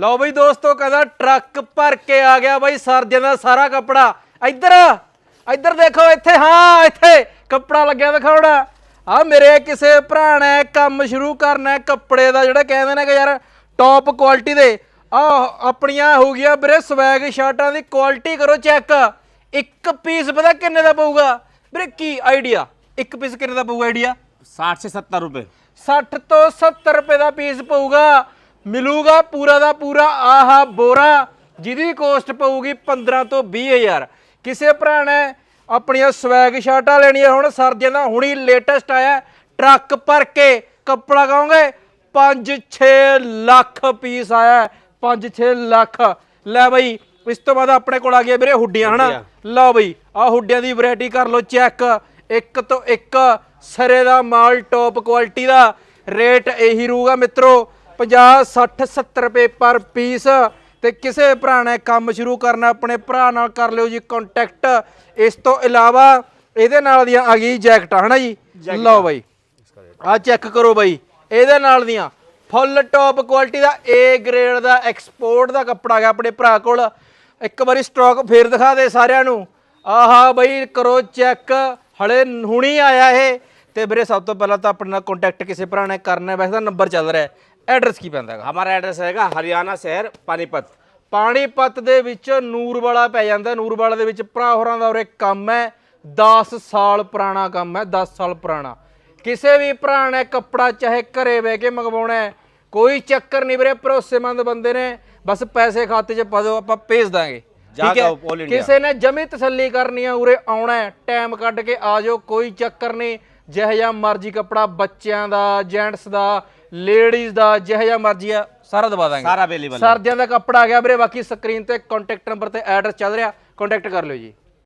ਲਓ ਬਈ ਦੋਸਤੋ ਕਹਿੰਦਾ ਟਰੱਕ ਭਰ ਕੇ ਆ ਗਿਆ ਬਈ ਸਰਦਿਆਂ ਦਾ ਸਾਰਾ ਕੱਪੜਾ। ਇੱਧਰ ਇੱਧਰ ਦੇਖੋ ਇੱਥੇ ਹਾਂ ਇੱਥੇ ਕੱਪੜਾ ਲੱਗਿਆ ਦਿਖਾਉਣਾ ਆ ਮੇਰੇ ਕਿਸੇ ਭਰਾ ਨੇ ਕੰਮ ਸ਼ੁਰੂ ਕਰਨਾ ਕੱਪੜੇ ਦਾ ਜਿਹੜਾ ਕਹਿੰਦੇ ਨੇ ਕਿ ਯਾਰ ਟੌਪ ਕੁਆਲਿਟੀ ਦੇ। ਆ ਆਪਣੀਆਂ ਹੋ ਗਈਆਂ ਵੀਰੇ ਸਵੈਗ ਸ਼ਰਟਾਂ ਦੀ ਕੁਆਲਿਟੀ ਕਰੋ ਚੈੱਕ ਇੱਕ ਪੀਸ ਪਤਾ ਕਿੰਨੇ ਦਾ ਪਊਗਾ? ਵੀਰੇ ਕੀ ਆਈਡੀਆ ਇੱਕ ਪੀਸ ਕਿੰਨੇ ਦਾ ਪਊਗਾ ਆਈਡੀਆ 60 70 ਰੁਪਏ। 60 ਤੋਂ 70 ਰੁਪਏ ਦਾ ਪੀਸ ਪਊਗਾ। ਮਿਲੂਗਾ ਪੂਰਾ ਦਾ ਪੂਰਾ ਆਹਾ ਬੋਰਾ ਜਿਹਦੀ ਕੋਸਟ ਪਊਗੀ 15 ਤੋਂ 20 ਹਜ਼ਾਰ। ਕਿਸੇ ਭਰਾ ਨੇ ਆਪਣੀਆਂ ਸਵੈਗ ਸ਼ਰਟਾਂ ਲੈਣੀਆਂ ਹੁਣ ਸਰਦੀਆਂ ਦਾ ਹੁਣੀ ਲੇਟੈਸਟ ਆਇਆ ਟਰੱਕ ਭਰ ਕੇ ਕੱਪੜਾ ਕਹੋਗੇ 5-6 ਲੱਖ ਪੀਸ ਆਇਆ 5-6 ਲੱਖ। ਲੈ ਬਈ ਇਸ ਤੋਂ ਬਾਅਦ ਆਪਣੇ ਕੋਲ ਆ ਗਿਆ ਵੀਰੇ ਹੁੱਡੀਆਂ ਹਨਾ? ਲਓ ਬਈ ਆ ਹੁੱਡੀਆਂ ਦੀ ਵੈਰਾਈਟੀ ਕਰ ਲਓ ਚੈੱਕ ਇੱਕ ਤੋਂ ਇੱਕ ਸਰੇ ਦਾ ਮਾਲ ਟੌਪ ਕੁਆਲਿਟੀ ਦਾ। ਰੇਟ ਇਹੀ ਰਹੂਗਾ ਮਿੱਤਰੋ। 50 60 70 ਰੁਪਏ ਪਰ ਪੀਸ ਤੇ ਕਿਸੇ ਭਰਾ ਨੇ ਕੰਮ ਸ਼ੁਰੂ ਕਰਨਾ ਆਪਣੇ ਭਰਾ ਨਾਲ ਕਰ ਲਿਓ ਜੀ ਕੰਟੈਕਟ ਇਸ ਤੋਂ ਇਲਾਵਾ ਇਹਦੇ ਨਾਲ ਦੀਆਂ ਆ ਗਈ ਜੈਕਟਾਂ ਹਨਾ ਜੀ? ਲਓ ਬਾਈ। ਆ ਚੈੱਕ ਕਰੋ ਬਾਈ। ਇਹਦੇ ਨਾਲ ਦੀਆਂ ਫੁੱਲ ਟੌਪ ਕੁਆਲਿਟੀ ਦਾ A ਗ੍ਰੇਡ ਦਾ ਐਕਸਪੋਰਟ ਦਾ ਕੱਪੜਾ ਗਿਆ ਆਪਣੇ ਭਰਾ ਕੋਲ। ਇੱਕ ਵਾਰੀ ਸਟਾਕ ਫੇਰ ਦਿਖਾ ਦੇ ਸਾਰਿਆਂ ਨੂੰ। ਆਹਾ ਬਾਈ ਕਰੋ ਚੈੱਕ ਹਲੇ ਹੁਣੀ ਆਇਆ ਇਹ। ਤੇ ਵੀਰੇ ਸਭ ਤੋਂ ਪਹਿਲਾਂ ਤਾਂ ਆਪਣੇ ਨਾਲ ਕੰਟੈਕਟ ਕਿਸੇ ਭਰਾ ਨੇ ਕਰਨਾ ਵੈਸੇ ਤਾਂ ਨੰਬਰ ਚੱਲ ਰਿਹਾ ਐਡਰੈਸ ਕੀ ਪੈਂਦਾ ਹੈਗਾ हमारा एड्रेस रहेगा हरियाणा शहर पानीपत ਪਾਣੀਪਤ ਦੇ ਵਿੱਚ ਨੂਰਵਾਲਾ ਪੈ ਜਾਂਦਾ ਨੂਰਵਾਲਾ ਦੇ ਵਿੱਚ ਭਰਾ ਹੋਰਾਂ ਦਾ ਉਰੇ ਕੰਮ ਹੈ 10 ਸਾਲ ਪੁਰਾਣਾ ਕੰਮ ਹੈ 10 ਸਾਲ ਪੁਰਾਣਾ ਕਿਸੇ ਵੀ ਭਰਾ ਨੇ ਕੱਪੜਾ ਚਾਹੇ ਘਰੇ ਬਹਿ ਕੇ ਮੰਗਵਾਉਣਾ ਹੈ ਕੋਈ ਚੱਕਰ ਨਹੀਂ ਵੀਰੇ ਭਰੋਸੇਮੰਦ ਬੰਦੇ ਨੇ ਬਸ ਪੈਸੇ ਖਾਤੇ 'ਚ ਪਾ ਦਿਓ ਆਪਾਂ ਭੇਜ ਦਾਂਗੇ ਜਾ ਠੀਕ ਹੈ ਕੇ all India। ਕਿਸੇ ਨੇ ਜਮੀ ਤਸੱਲੀ ਕਰਨੀ ਆ ਉਰੇ ਆਉਣਾ ਹੈ ਟਾਈਮ ਕੱਢ ਕੇ ਆ ਜਾਓ ਕੋਈ ਚੱਕਰ ਨਹੀਂ ਜਿਹੋ ਜਿਹਾ ਮਰਜ਼ੀ ਕੱਪੜਾ ਬੱਚਿਆਂ ਦਾ ਜੈਂਟਸ ਦਾ ਲੇਡੀਜ਼ ਦਾ ਜਿਹੋ ਜਿਹਾ ਮਰਜ਼ੀ ਆ ਸਾਰਾ ਦਵਾ ਦਾਂਗੇ ਸਾਰਾ ਅਵੇਲੇਬਲ ਹੈ। ਸਰਦੀਆਂ ਦਾ ਕੱਪੜਾ ਆ ਗਿਆ ਵੀਰੇ ਬਾਕੀ ਸਕਰੀਨ ਤੇ ਕੰਟੈਕਟ ਨੰਬਰ ਤੇ ਐਡਰੈਸ ਚੱਲ ਰਿਹਾ ਕੰਟੈਕਟ ਕਰ ਲਿਓ ਜੀ